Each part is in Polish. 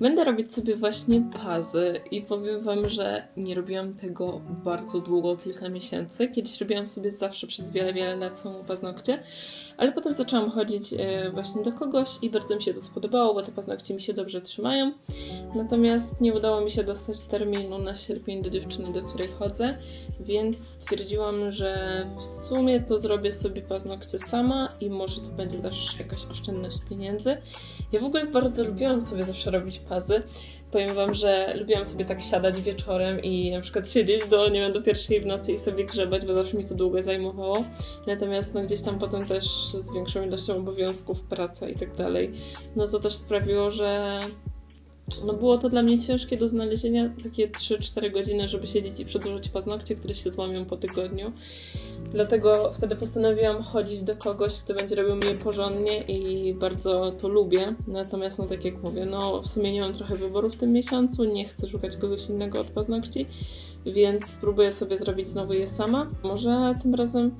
Będę robić sobie właśnie pazy i powiem Wam, że nie robiłam tego bardzo długo, kilka miesięcy. Kiedyś robiłam sobie zawsze przez wiele, wiele lat samą paznokcie, ale potem zaczęłam chodzić e, właśnie do kogoś i bardzo mi się to spodobało, bo te paznokcie mi się dobrze trzymają. Natomiast nie udało mi się dostać terminu na sierpień do dziewczyny, do której chodzę, więc stwierdziłam, że w sumie to zrobię sobie paznokcie sama i może to będzie też jakaś oszczędność pieniędzy. Ja w ogóle bardzo lubiłam sobie zawsze robić pazy. Powiem wam, że lubiłam sobie tak siadać wieczorem i na przykład siedzieć do, nie wiem, do pierwszej w nocy i sobie grzebać, bo zawsze mi to długo zajmowało. Natomiast no gdzieś tam potem też z większą ilością obowiązków, praca i tak dalej, no to też sprawiło, że no było to dla mnie ciężkie do znalezienia takie 3-4 godziny, żeby siedzieć i przedłużać paznokcie, które się złamią po tygodniu. Dlatego wtedy postanowiłam chodzić do kogoś, kto będzie robił mnie porządnie i bardzo to lubię. Natomiast, no tak jak mówię, no w sumie nie mam trochę wyboru w tym miesiącu, nie chcę szukać kogoś innego od paznokci, więc spróbuję sobie zrobić znowu je sama. Może tym razem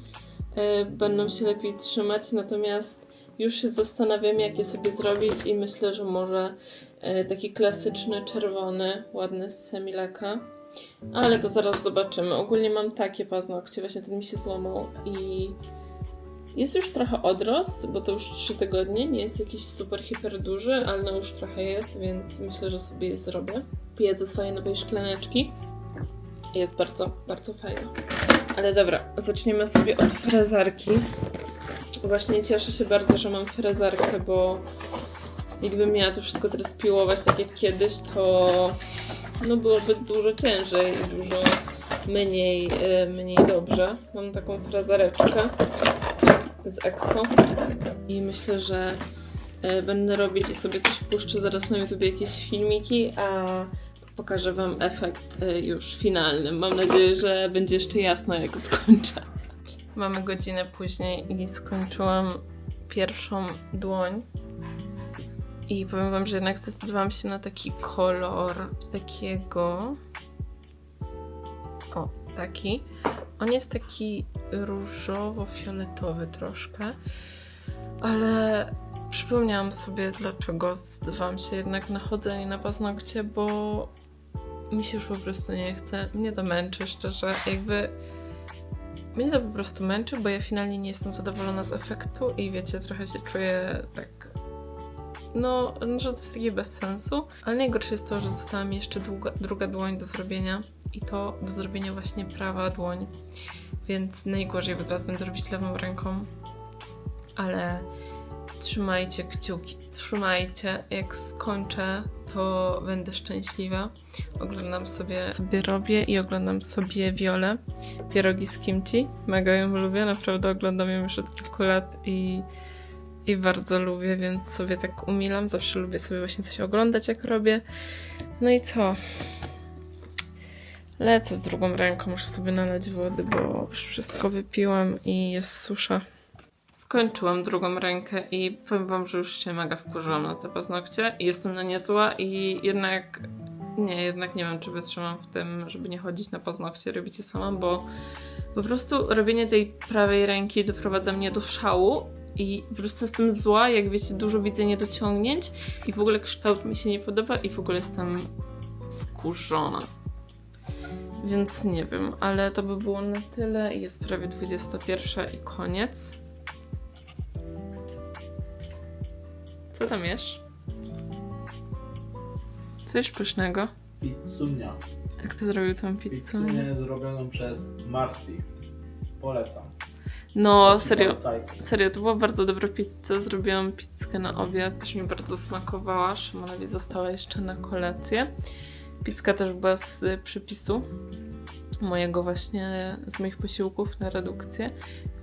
e, będą się lepiej trzymać, natomiast już się zastanawiam, jak je sobie zrobić i myślę, że może e, taki klasyczny, czerwony, ładny z semilaka. Ale to zaraz zobaczymy. Ogólnie mam takie paznokcie, właśnie ten mi się złamał i jest już trochę odrost, bo to już 3 tygodnie, nie jest jakiś super hiper duży, ale no już trochę jest, więc myślę, że sobie je zrobię. Piję ze swojej nowej szklaneczki. Jest bardzo, bardzo fajna. Ale dobra, zaczniemy sobie od frezarki. Właśnie cieszę się bardzo, że mam frezarkę, bo jakbym miała to wszystko teraz piłować tak jak kiedyś, to no byłoby dużo ciężej i dużo mniej, e, mniej dobrze. Mam taką frazareczkę z EXO i myślę, że e, będę robić i sobie coś puszczę zaraz na YouTube jakieś filmiki, a pokażę Wam efekt e, już finalny. Mam nadzieję, że będzie jeszcze jasno jak skończę. Mamy godzinę później i skończyłam pierwszą dłoń. I powiem wam, że jednak zdecydowałam się na taki kolor takiego. O, taki. On jest taki różowo-fioletowy troszkę, ale przypomniałam sobie, dlaczego zdecydowałam się jednak na chodzenie na paznokcie, bo mi się już po prostu nie chce. Mnie to męczy, szczerze. Jakby mnie to po prostu męczy, bo ja finalnie nie jestem zadowolona z efektu i wiecie, trochę się czuję tak no, że to jest takie bez sensu. Ale najgorsze jest to, że została mi jeszcze długa, druga dłoń do zrobienia i to do zrobienia właśnie prawa dłoń. Więc najgorzej, bo teraz będę robić lewą ręką. Ale trzymajcie kciuki, trzymajcie. Jak skończę, to będę szczęśliwa. Oglądam sobie, sobie robię i oglądam sobie Wiolę, pierogi z kimchi. Mega ją lubię, naprawdę oglądam ją już od kilku lat i i bardzo lubię, więc sobie tak umilam. Zawsze lubię sobie właśnie coś oglądać, jak robię. No i co? Lecę z drugą ręką, muszę sobie nalać wody, bo już wszystko wypiłam i jest susza. Skończyłam drugą rękę i powiem wam, że już się mega wkurzyłam na te paznokcie i jestem na nie zła i jednak nie, jednak nie wiem, czy wytrzymam w tym, żeby nie chodzić na paznokcie, robić je sama, bo po prostu robienie tej prawej ręki doprowadza mnie do szału i po prostu jestem zła, jak wiecie, dużo widzę niedociągnięć i w ogóle kształt mi się nie podoba i w ogóle jestem wkurzona. Więc nie wiem, ale to by było na tyle. Jest prawie 21 i koniec. Co tam jesz? Coś pysznego. Pizzunia. Jak to zrobił tą pizzę? Pizzunię zrobioną przez Marti. Polecam. No, serio. Serio, to była bardzo dobra pizza. Zrobiłam pizzkę na obiad, też mi bardzo smakowała. Szymonowi została jeszcze na kolację. Pizzka też była z y, przypisu mojego właśnie, z moich posiłków na redukcję,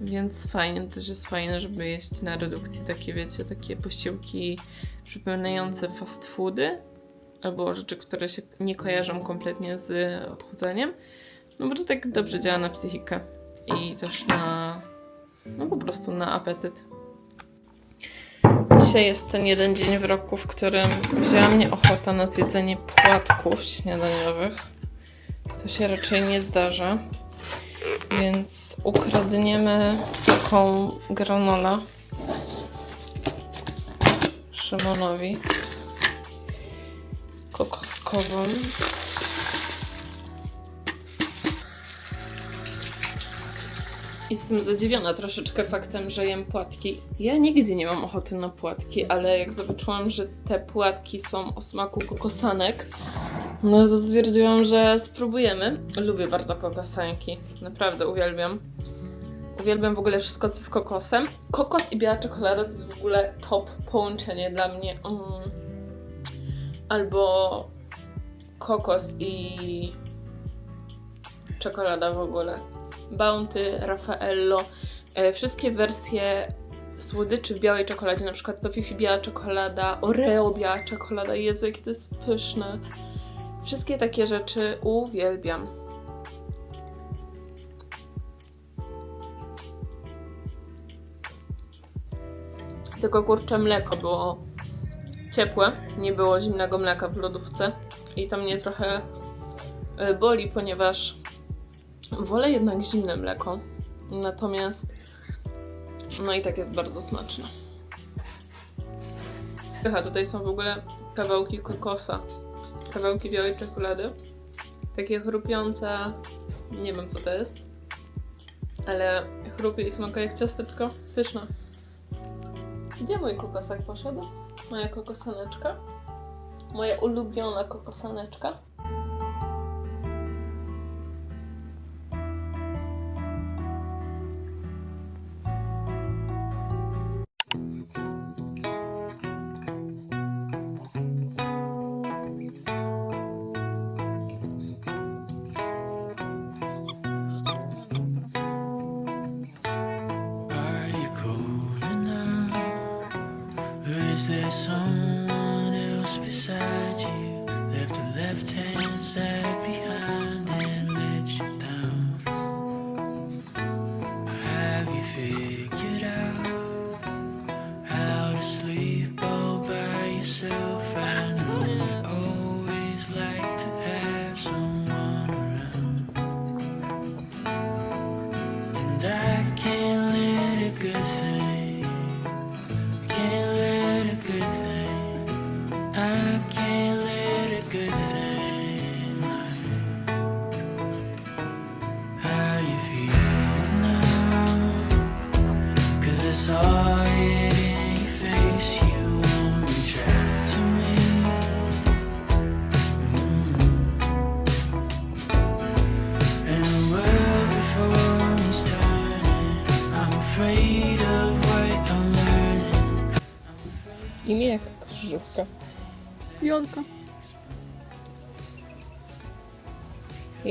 więc fajnie, też jest fajne, żeby jeść na redukcji takie, wiecie, takie posiłki przypominające fast foody, albo rzeczy, które się nie kojarzą kompletnie z odchudzeniem, no bo to tak dobrze działa na psychikę i też na, no po prostu na apetyt. Dzisiaj jest ten jeden dzień w roku, w którym wzięła mnie ochota na zjedzenie płatków śniadaniowych. To się raczej nie zdarza. Więc ukradniemy taką granola Szymonowi. truskawkową. Jestem zadziwiona troszeczkę faktem, że jem płatki. Ja nigdy nie mam ochoty na płatki, ale jak zobaczyłam, że te płatki są o smaku kokosanek, no to stwierdziłam, że spróbujemy. Lubię bardzo kokosanki. Naprawdę uwielbiam. Uwielbiam w ogóle wszystko, co z kokosem. Kokos i biała czekolada to jest w ogóle top połączenie dla mnie. Mm. Albo kokos i czekolada w ogóle. Bounty, Raffaello, e, wszystkie wersje słodyczy w białej czekoladzie, na przykład Toffee biała czekolada, Oreo biała czekolada, Jezu, jakie to jest pyszne. Wszystkie takie rzeczy uwielbiam. Tylko kurczę mleko było ciepłe, nie było zimnego mleka w lodówce i to mnie trochę e, boli, ponieważ wolę jednak zimne mleko. Natomiast no i tak jest bardzo smaczne. Aha, tutaj są w ogóle kawałki kokosa, kawałki białej czekolady. Takie chrupiące, nie wiem co to jest, ale chrupie i smakuje jak ciasteczko. Pyszne. Gdzie mój kokosak poszedł? Moja kokosaneczka? Moja ulubiona kokosaneczka?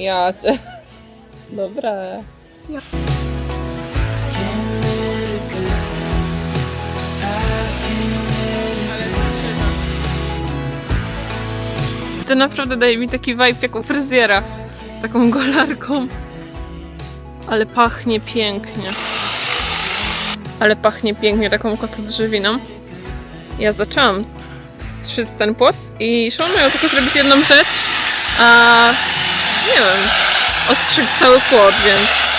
Jacie. Dobra. Can't let a good thing. I can't let a To naprawdę daje mi taki vibe jak u fryzjera. Taką golarką. Ale pachnie pięknie. Ale pachnie pięknie taką kosę drzewiną. Ja zaczęłam strzyc ten płot i Sean miał tylko zrobić jedną rzecz, a nie wiem, ostrzyć cały płot, więc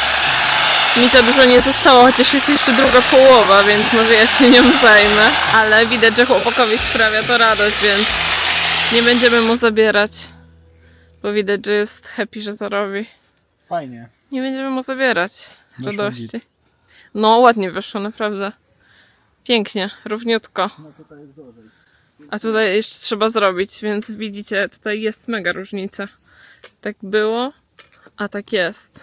mi to dużo nie zostało, chociaż jest jeszcze druga połowa, więc może ja się nią zajmę. Ale widać, że chłopakowi sprawia to radość, więc nie będziemy mu zabierać, bo widać, że jest happy, że to robi. Fajnie. Nie będziemy mu zabierać radości. git. No, ładnie wyszło, naprawdę. Pięknie, równiutko. No tutaj jest gorzej. A tutaj jeszcze trzeba zrobić, więc widzicie, tutaj jest mega różnica. Tak było, a tak jest.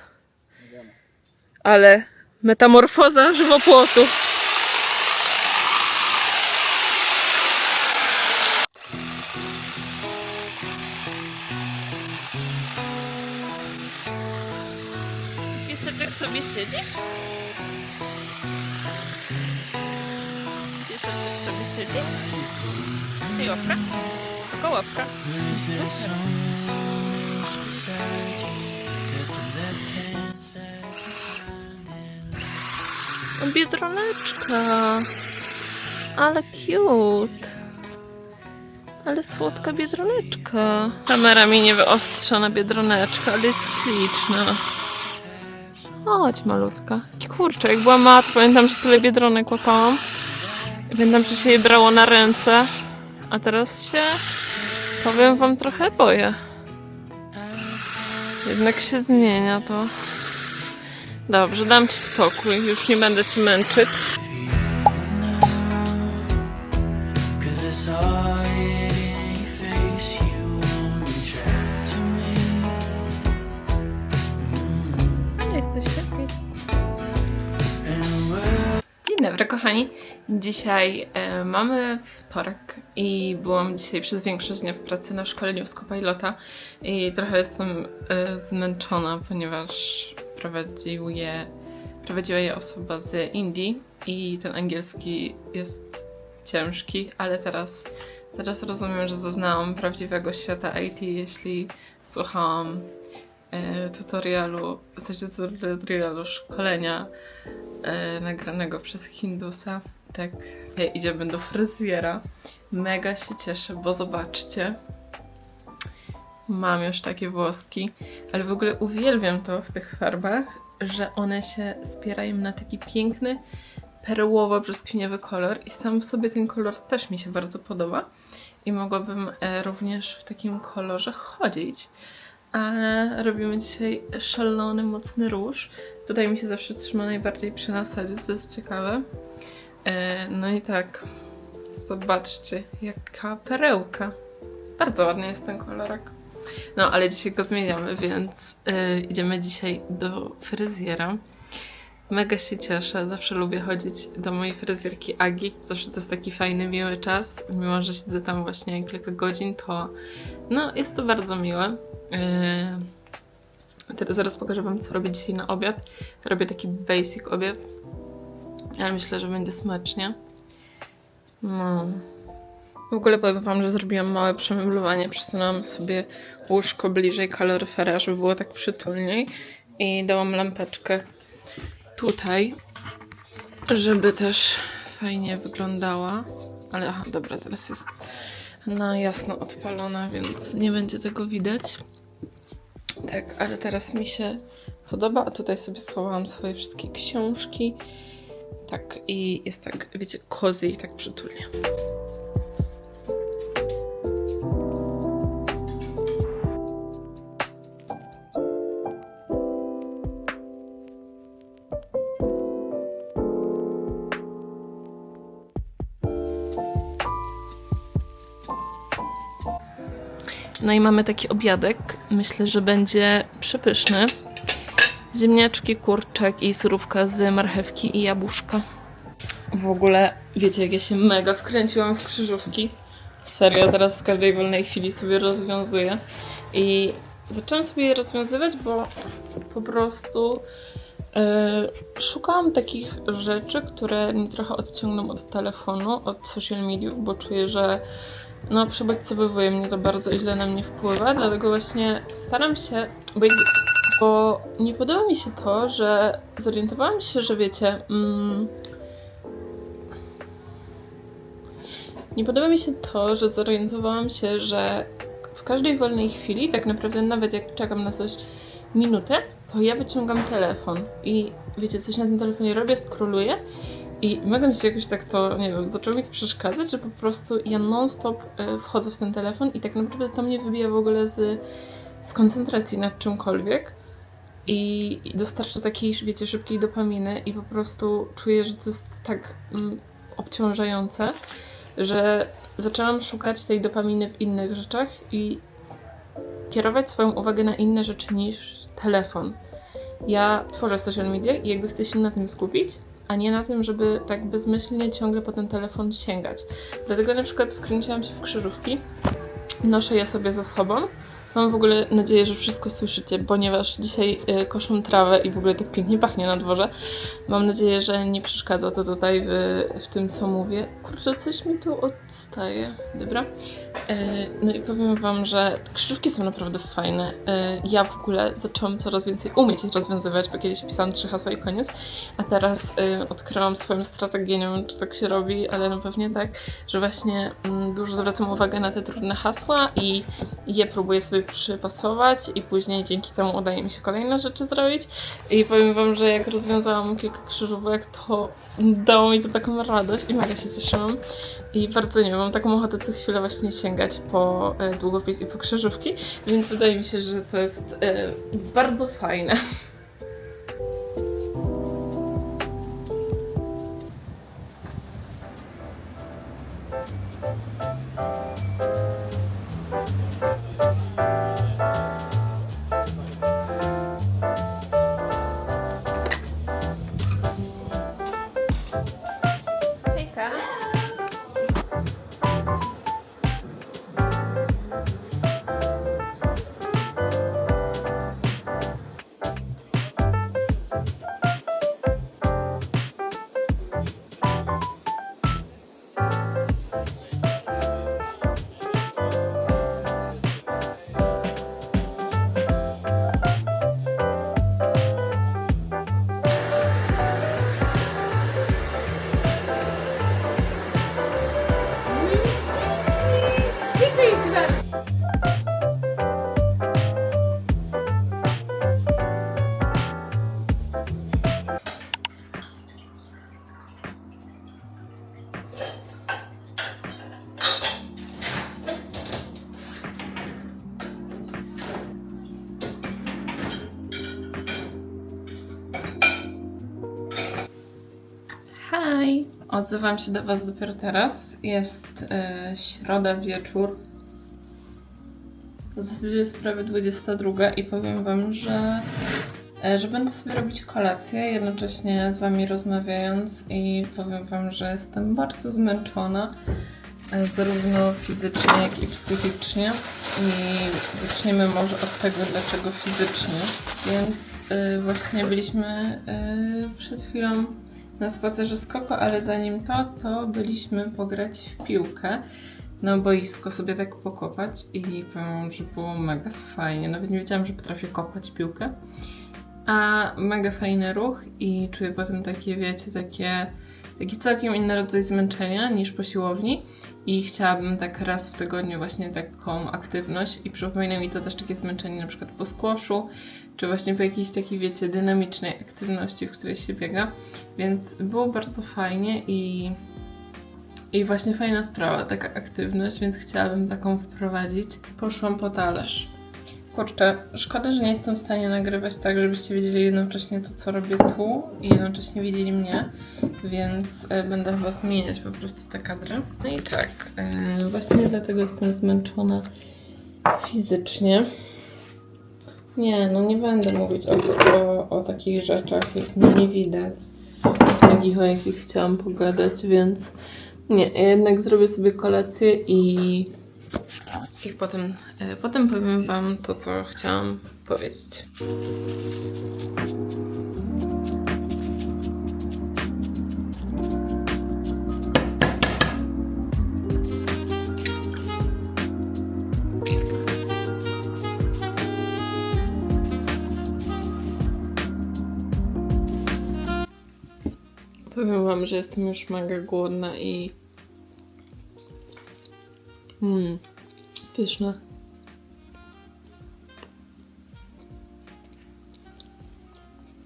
Ale metamorfoza żywopłotu. Pieseczek sobie siedzi? Pieseczek sobie siedzi? I łapka? Tylko łapka. Is Biedroneczka. Ale cute. Ale słodka biedroneczka. Kamera mi nie wyostrza na biedroneczkę, ale jest śliczna. Chodź, malutka. Kurczę, jak była mat, pamiętam, że tyle biedronek łapałam. Pamiętam, że się je brało na ręce. A teraz się Powiem wam trochę boję. Jednak się zmienia to. Dobrze, dam ci spokój, już nie będę ci męczyć. To me. Jesteś happy. Dzień dobry, kochani. Dzisiaj e, mamy wtorek i byłam dzisiaj przez większość dnia w pracy na szkoleniu z Copilota i trochę jestem e, zmęczona, ponieważ prowadził je, prowadziła je osoba z Indii i ten angielski jest ciężki, ale teraz, teraz rozumiem, że zaznałam prawdziwego świata IT, jeśli słuchałam e, tutorialu, w sensie tutorialu szkolenia e, nagranego przez Hindusa. Tak, e, idziemy do fryzjera. Mega się cieszę, bo zobaczcie. Mam już takie włoski, ale w ogóle uwielbiam to w tych farbach, że one się spierają na taki piękny, perłowo-brzoskwiniowy kolor i sam w sobie ten kolor też mi się bardzo podoba i mogłabym e, również w takim kolorze chodzić. Ale robimy dzisiaj szalony, mocny róż. Tutaj mi się zawsze trzyma najbardziej przy nasadzie, co jest ciekawe. E, no i tak, zobaczcie, jaka perełka. Bardzo ładny jest ten kolorek. No, ale dzisiaj go zmieniamy, więc e, idziemy dzisiaj do fryzjera. Mega się cieszę, zawsze lubię chodzić do mojej fryzjerki Agi. Zawsze to jest taki fajny, miły czas. Mimo, że siedzę tam właśnie kilka godzin, to no, jest to bardzo miłe. Yy, teraz zaraz pokażę Wam, co robię dzisiaj na obiad. Robię taki basic obiad, ale myślę, że będzie smacznie. No. W ogóle powiem Wam, że zrobiłam małe przemeblowanie. Przesunęłam sobie łóżko bliżej kaloryfera, żeby było tak przytulniej. I dałam lampeczkę tutaj, żeby też fajnie wyglądała. Ale aha, dobra, teraz jest na jasno odpalona, więc nie będzie tego widać. Tak, ale teraz mi się podoba, a tutaj sobie schowałam swoje wszystkie książki. Tak, i jest tak, wiecie, cozy i tak przytulnie. No i mamy taki obiadek. Myślę, że będzie przepyszny. Ziemniaczki, kurczak i surówka z marchewki i jabłuszka. W ogóle, wiecie, jak ja się mega wkręciłam w krzyżówki. Serio, teraz w każdej wolnej chwili sobie rozwiązuję. I zaczęłam sobie je rozwiązywać, bo po prostu e, szukałam takich rzeczy, które mnie trochę odciągną od telefonu, od social mediów, bo czuję, że no, przebodźcowywuje mnie to bardzo i źle na mnie wpływa, dlatego właśnie staram się, bo, bo nie podoba mi się to, że zorientowałam się, że wiecie, mm, nie podoba mi się to, że zorientowałam się, że w każdej wolnej chwili, tak naprawdę nawet jak czekam na coś minutę, to ja wyciągam telefon. I wiecie, coś na tym telefonie robię, skroluję i mega mi się jakoś tak to, nie wiem, zaczęło mi to przeszkadzać, że po prostu ja non-stop y, wchodzę w ten telefon i tak naprawdę to mnie wybija w ogóle z, z koncentracji nad czymkolwiek i, dostarcza takiej, wiecie, szybkiej dopaminy i po prostu czuję, że to jest tak mm, obciążające, że zaczęłam szukać tej dopaminy w innych rzeczach i kierować swoją uwagę na inne rzeczy niż telefon. Ja tworzę social media i jakby chcę się na tym skupić, a nie na tym, żeby tak bezmyślnie ciągle po ten telefon sięgać. Dlatego na przykład wkręciłam się w krzyżówki, noszę je sobie ze sobą. Mam w ogóle nadzieję, że wszystko słyszycie, ponieważ dzisiaj y, koszą trawę i w ogóle tak pięknie pachnie na dworze. Mam nadzieję, że nie przeszkadza to tutaj w, w tym, co mówię. Kurczę, coś mi tu odstaje. Dobra. E, No i powiem Wam, że krzyżówki są naprawdę fajne. E, Ja w ogóle zaczęłam coraz więcej umieć ich rozwiązywać, bo kiedyś pisałam trzy hasła i koniec, a teraz e, odkryłam swoją strategię, nie wiem czy tak się robi, ale no pewnie tak, że właśnie mm, dużo zwracam uwagę na te trudne hasła i je próbuję sobie przypasować i później dzięki temu udaje mi się kolejne rzeczy zrobić. I powiem Wam, że jak rozwiązałam kilka krzyżówek, to dało mi to taką radość i mega się cieszyłam. I bardzo nie wiem, mam taką ochotę co chwilę właśnie sięgać po e, długopis i po krzyżówki, więc wydaje mi się, że to jest e, bardzo fajne. Odzywam się do Was dopiero teraz. Jest e, środa wieczór. W zasadzie jest prawie 22 i powiem Wam, że, e, że będę sobie robić kolację, jednocześnie z Wami rozmawiając i powiem Wam, że jestem bardzo zmęczona, e, zarówno fizycznie, jak i psychicznie. I zaczniemy może od tego, dlaczego fizycznie. Więc e, właśnie byliśmy przed chwilą na spacerze z Koko, ale zanim to, to byliśmy pograć w piłkę na boisko sobie tak pokopać i powiem, że było mega fajnie. Nawet nie wiedziałam, że potrafię kopać piłkę. A mega fajny ruch i czuję potem takie, wiecie, takie, taki całkiem inny rodzaj zmęczenia niż po siłowni i chciałabym tak raz w tygodniu właśnie taką aktywność i przypomina mi to też takie zmęczenie na przykład po squashu, czy właśnie po jakiejś takiej, wiecie, dynamicznej aktywności, w której się biega. Więc było bardzo fajnie i, i właśnie fajna sprawa, taka aktywność, więc chciałabym taką wprowadzić. Poszłam po talerz. Kurczę, szkoda, że nie jestem w stanie nagrywać tak, żebyście widzieli jednocześnie to, co robię tu i jednocześnie widzieli mnie, więc e, będę chyba zmieniać po prostu te kadry. No i tak, e, właśnie dlatego jestem zmęczona fizycznie. Nie, no nie będę mówić o, o, o takich rzeczach, jak mnie nie widać, takich, o jakich chciałam pogadać, więc nie, jednak zrobię sobie kolację i, i potem, e, potem powiem Wam to, co chciałam powiedzieć. Że jestem już mega głodna i. Mmm, pyszne.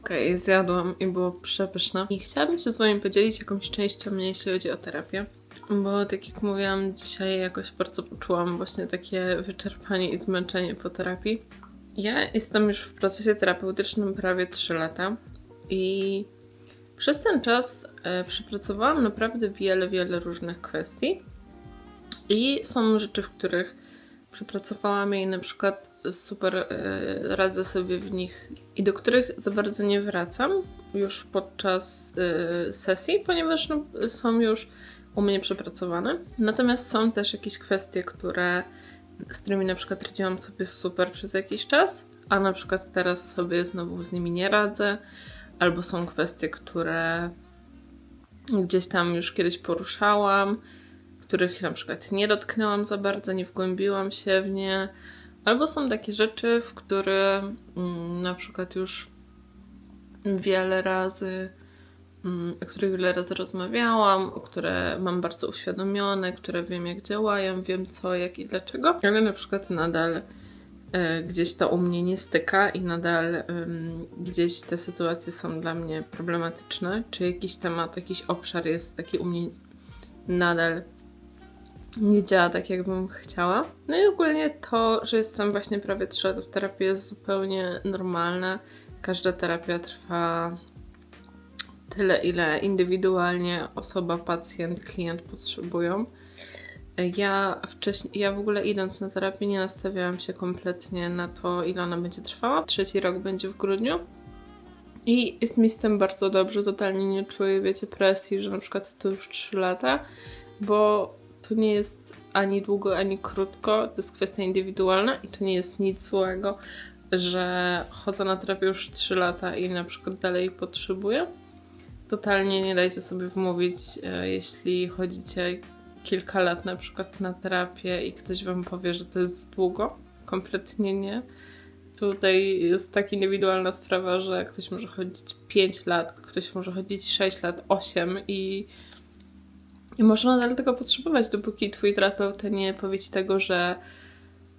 Okej, zjadłam i było przepyszne. I chciałabym się z Wami podzielić jakąś częścią mnie, jeśli chodzi o terapię. Bo tak jak mówiłam, dzisiaj jakoś bardzo poczułam właśnie takie wyczerpanie i zmęczenie po terapii. Ja jestem już w procesie terapeutycznym prawie 3 lata i przez ten czas przepracowałam naprawdę wiele, wiele różnych kwestii. I są rzeczy, w których przepracowałam i na przykład super e, radzę sobie w nich i do których za bardzo nie wracam już podczas e, sesji, ponieważ no, są już u mnie przepracowane. Natomiast są też jakieś kwestie, które, z którymi na przykład radziłam sobie super przez jakiś czas, a na przykład teraz sobie znowu z nimi nie radzę albo są kwestie, które gdzieś tam już kiedyś poruszałam, których na przykład nie dotknęłam za bardzo, nie wgłębiłam się w nie, albo są takie rzeczy, w które mm, na przykład już wiele razy, mm, o których wiele razy rozmawiałam, które mam bardzo uświadomione, które wiem jak działają, wiem co, jak i dlaczego, ale na przykład nadal gdzieś to u mnie nie styka i nadal gdzieś te sytuacje są dla mnie problematyczne, czy jakiś temat, jakiś obszar jest taki u mnie nadal nie działa tak, jakbym chciała. No i ogólnie to, że jestem właśnie prawie 3 lata w terapii jest zupełnie normalne. Każda terapia trwa tyle, ile indywidualnie osoba, pacjent, klient potrzebują. Ja wcześniej, ja w ogóle idąc na terapię nie nastawiałam się kompletnie na to, ile ona będzie trwała. Trzeci rok będzie w grudniu. I jest mi z tym bardzo dobrze, totalnie nie czuję, wiecie, presji, że na przykład to już 3 lata, bo to nie jest ani długo, ani krótko, to jest kwestia indywidualna i to nie jest nic złego, że chodzę na terapię już 3 lata i na przykład dalej potrzebuję. Totalnie nie dajcie sobie wmówić, e, jeśli chodzicie kilka lat na przykład na terapię i ktoś wam powie, że to jest długo. Kompletnie nie. Tutaj jest tak indywidualna sprawa, że ktoś może chodzić 5 lat, ktoś może chodzić 6 lat, 8 i, i może nadal tego potrzebować, dopóki twój terapeuta nie powie ci tego, że,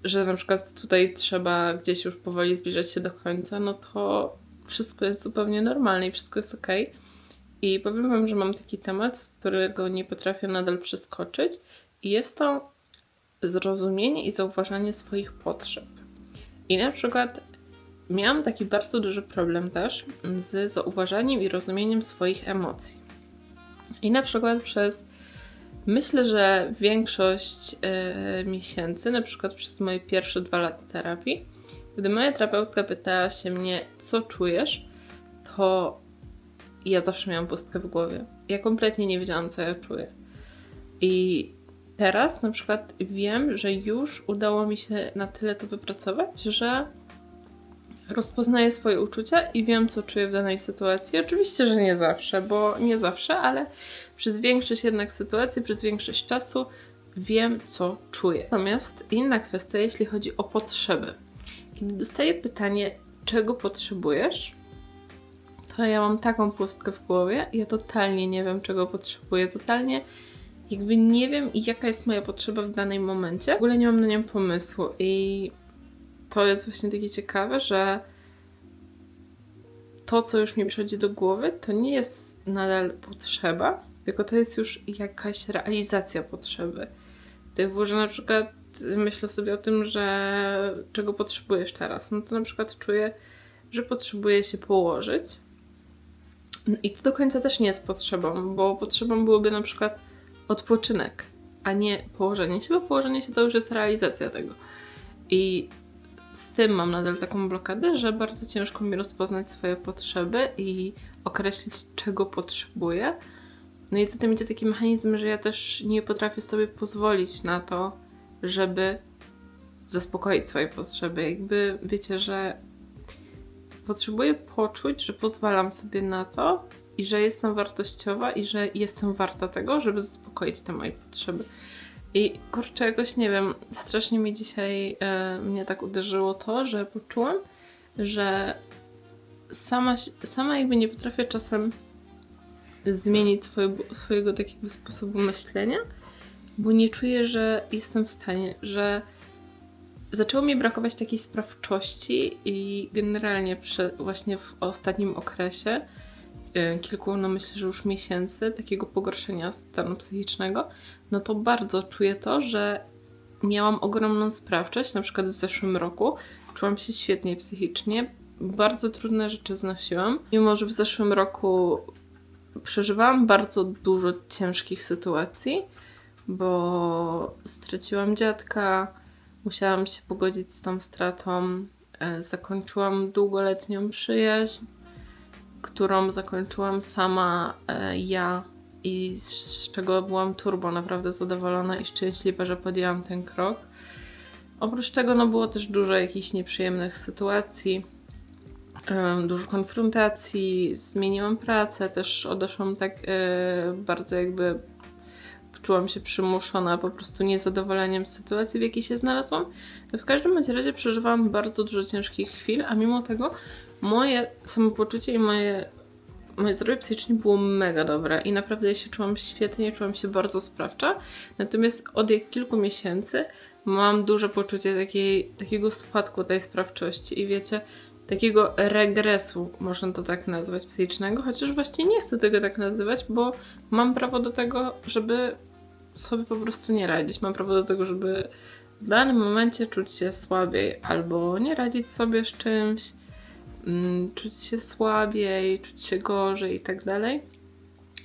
że na przykład tutaj trzeba gdzieś już powoli zbliżać się do końca, no to wszystko jest zupełnie normalne i wszystko jest okej. I powiem Wam, że mam taki temat, z którego nie potrafię nadal przeskoczyć, i jest to zrozumienie i zauważanie swoich potrzeb. I na przykład miałam taki bardzo duży problem też z zauważaniem i rozumieniem swoich emocji. I na przykład przez myślę, że większość e, miesięcy, na przykład przez moje pierwsze dwa lata terapii, gdy moja terapeutka pytała się mnie, co czujesz, to ja zawsze miałam pustkę w głowie. Ja kompletnie nie wiedziałam, co ja czuję. I teraz na przykład wiem, że już udało mi się na tyle to wypracować, że rozpoznaję swoje uczucia i wiem, co czuję w danej sytuacji. Oczywiście, że nie zawsze, bo nie zawsze, ale przez większość jednak sytuacji, przez większość czasu wiem, co czuję. Natomiast inna kwestia, jeśli chodzi o potrzeby. Kiedy dostaję pytanie, czego potrzebujesz, ja mam taką pustkę w głowie, ja totalnie nie wiem, czego potrzebuję, totalnie jakby nie wiem, jaka jest moja potrzeba w danym momencie. W ogóle nie mam na nią pomysłu i to jest właśnie takie ciekawe, że to, co już mi przychodzi do głowy, to nie jest nadal potrzeba, tylko to jest już jakaś realizacja potrzeby. Typu, że na przykład myślę sobie o tym, że czego potrzebujesz teraz. No to na przykład czuję, że potrzebuję się położyć. I to do końca też nie jest potrzebą, bo potrzebą byłoby na przykład odpoczynek, a nie położenie się, bo położenie się to już jest realizacja tego. I z tym mam nadal taką blokadę, że bardzo ciężko mi rozpoznać swoje potrzeby i określić, czego potrzebuję. No i za tym idzie taki mechanizm, że ja też nie potrafię sobie pozwolić na to, żeby zaspokoić swoje potrzeby. Jakby wiecie, że potrzebuję poczuć, że pozwalam sobie na to i że jestem wartościowa i że jestem warta tego, żeby zaspokoić te moje potrzeby. I kurczę, jakoś nie wiem, strasznie mi dzisiaj e, mnie tak uderzyło to, że poczułam, że sama, sama jakby nie potrafię czasem zmienić swojego takiego sposobu myślenia, bo nie czuję, że jestem w stanie, że zaczęło mi brakować takiej sprawczości i generalnie prze, właśnie w ostatnim okresie, y, kilku, no myślę, że już miesięcy takiego pogorszenia stanu psychicznego, no to bardzo czuję to, że miałam ogromną sprawczość, na przykład w zeszłym roku czułam się świetnie psychicznie, bardzo trudne rzeczy znosiłam, mimo że w zeszłym roku przeżywałam bardzo dużo ciężkich sytuacji, bo straciłam dziadka, musiałam się pogodzić z tą stratą, e, zakończyłam długoletnią przyjaźń, którą zakończyłam sama e, ja i z czego byłam turbo naprawdę zadowolona i szczęśliwa, że podjęłam ten krok. Oprócz tego no, było też dużo jakichś nieprzyjemnych sytuacji, em, dużo konfrontacji, zmieniłam pracę, też odeszłam tak e, bardzo jakby czułam się przymuszona po prostu niezadowoleniem z sytuacji, w jakiej się znalazłam. W każdym razie przeżywałam bardzo dużo ciężkich chwil, a mimo tego moje samopoczucie i moje, moje zdrowie psychiczne było mega dobre i naprawdę ja się czułam świetnie, czułam się bardzo sprawcza. Natomiast od jak kilku miesięcy mam duże poczucie takiej, takiego spadku tej sprawczości i wiecie, takiego regresu, można to tak nazwać, psychicznego, chociaż właśnie nie chcę tego tak nazywać, bo mam prawo do tego, żeby sobie po prostu nie radzić. Mam prawo do tego, żeby w danym momencie czuć się słabiej albo nie radzić sobie z czymś, mm, czuć się słabiej, czuć się gorzej i tak dalej.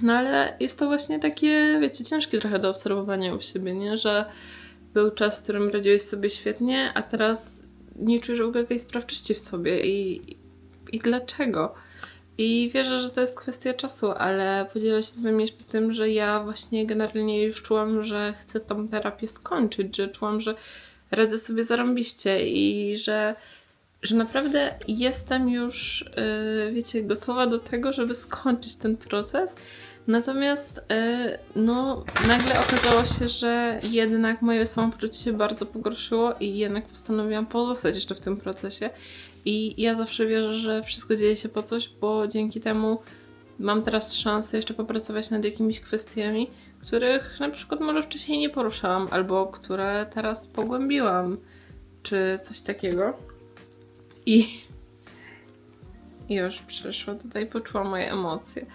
No ale jest to właśnie takie, wiecie, ciężkie trochę do obserwowania u siebie, nie? Że był czas, w którym radziłeś sobie świetnie, a teraz nie czujesz w ogóle tej sprawczości w sobie i, i dlaczego? I wierzę, że to jest kwestia czasu, ale podzielę się z wami jeszcze tym, że ja właśnie generalnie już czułam, że chcę tą terapię skończyć, że czułam, że radzę sobie zarąbiście i że, że naprawdę jestem już, yy, wiecie, gotowa do tego, żeby skończyć ten proces. Natomiast yy, no, nagle okazało się, że jednak moje samopoczucie się bardzo pogorszyło i jednak postanowiłam pozostać jeszcze w tym procesie. I ja zawsze wierzę, że wszystko dzieje się po coś, bo dzięki temu mam teraz szansę jeszcze popracować nad jakimiś kwestiami, których na przykład może wcześniej nie poruszałam, albo które teraz pogłębiłam, czy coś takiego. I już przeszło, tutaj poczułam moje emocje.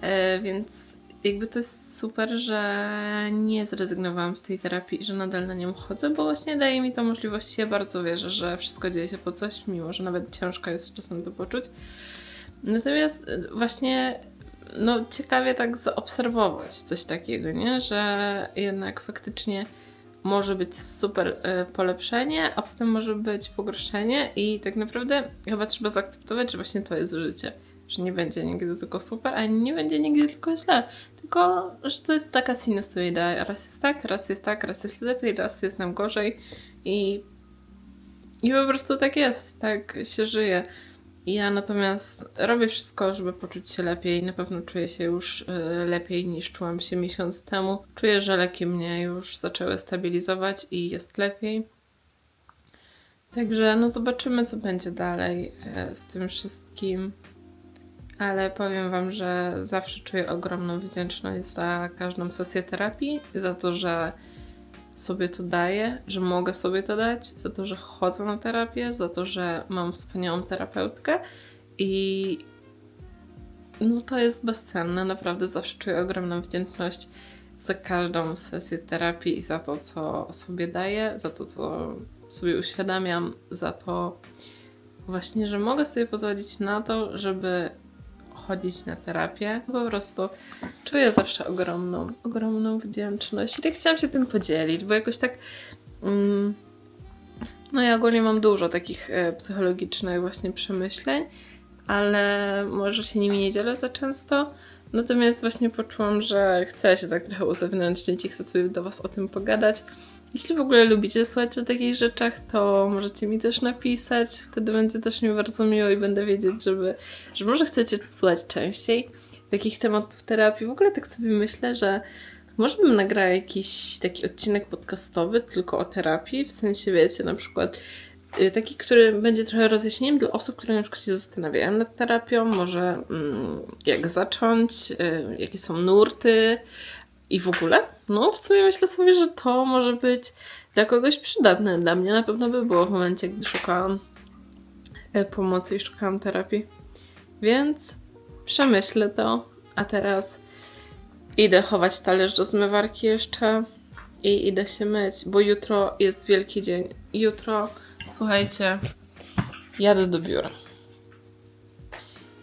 E, więc jakby to jest super, że nie zrezygnowałam z tej terapii że nadal na nią chodzę, bo właśnie daje mi to możliwość. Ja bardzo wierzę, że wszystko dzieje się po coś, mimo że nawet ciężko jest czasem to poczuć. Natomiast e, właśnie no, ciekawie tak zaobserwować coś takiego, nie? Że jednak faktycznie może być super e, polepszenie, a potem może być pogorszenie i tak naprawdę chyba trzeba zaakceptować, że właśnie to jest życie. Że nie będzie nigdy tylko super, a nie będzie nigdy tylko źle. Tylko, że to jest taka sinusoida. Raz jest tak, raz jest tak, raz jest lepiej, raz jest nam gorzej i, i po prostu tak jest, tak się żyje. Ja natomiast robię wszystko, żeby poczuć się lepiej. Na pewno czuję się już y, lepiej niż czułam się miesiąc temu. Czuję, że leki mnie już zaczęły stabilizować i jest lepiej. Także no zobaczymy, co będzie dalej y, z tym wszystkim. Ale powiem Wam, że zawsze czuję ogromną wdzięczność za każdą sesję terapii, za to, że sobie to daję, że mogę sobie to dać, za to, że chodzę na terapię, za to, że mam wspaniałą terapeutkę i no to jest bezcenne. Naprawdę zawsze czuję ogromną wdzięczność za każdą sesję terapii i za to, co sobie daję, za to, co sobie uświadamiam, za to właśnie, że mogę sobie pozwolić na to, żeby chodzić na terapię. Po prostu czuję zawsze ogromną, ogromną wdzięczność. I tak chciałam się tym podzielić, bo jakoś tak. Mm, no ja ogólnie mam dużo takich e, psychologicznych właśnie przemyśleń, ale może się nimi nie dzielę za często. Natomiast właśnie poczułam, że chcę się tak trochę uzewnętrznić i chcę sobie do Was o tym pogadać. Jeśli w ogóle lubicie słuchać o takich rzeczach, to możecie mi też napisać. Wtedy będzie też mi bardzo miło i będę wiedzieć, żeby, że może chcecie słuchać częściej takich tematów terapii. W ogóle tak sobie myślę, że może bym nagrała jakiś taki odcinek podcastowy tylko o terapii, w sensie wiecie, na przykład y, taki, który będzie trochę rozjaśnieniem dla osób, które na przykład się zastanawiają nad terapią, może mm, jak zacząć, y, jakie są nurty, i w ogóle, no w sumie myślę sobie, że to może być dla kogoś przydatne. Dla mnie na pewno by było w momencie, gdy szukałam e, pomocy i szukałam terapii. Więc przemyślę to. A teraz idę chować talerz do zmywarki jeszcze i idę się myć, bo jutro jest wielki dzień. Jutro, słuchajcie, jadę do biura.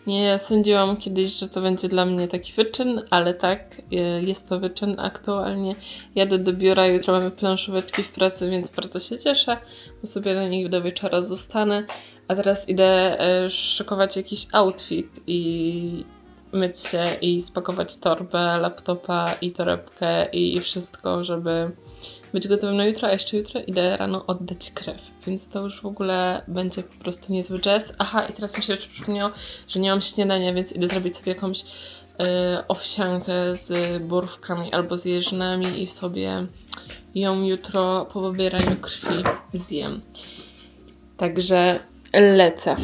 Nie sądziłam kiedyś, że to będzie dla mnie taki wyczyn, ale tak, y, jest to wyczyn aktualnie. Jadę do biura, jutro mamy planszóweczki w pracy, więc bardzo się cieszę, bo sobie na nich do wieczora zostanę. A teraz idę y, szykować jakiś outfit i myć się i spakować torbę, laptopa i torebkę i wszystko, żeby być gotowym na jutro, a jeszcze jutro idę rano oddać krew, więc to już w ogóle będzie po prostu niezły jazz. Aha, i teraz mi się jeszcze przypomniało, że nie mam śniadania, więc idę zrobić sobie jakąś e, owsiankę z borówkami albo z jeżynami i sobie ją jutro po pobieraniu krwi zjem. Także lecę.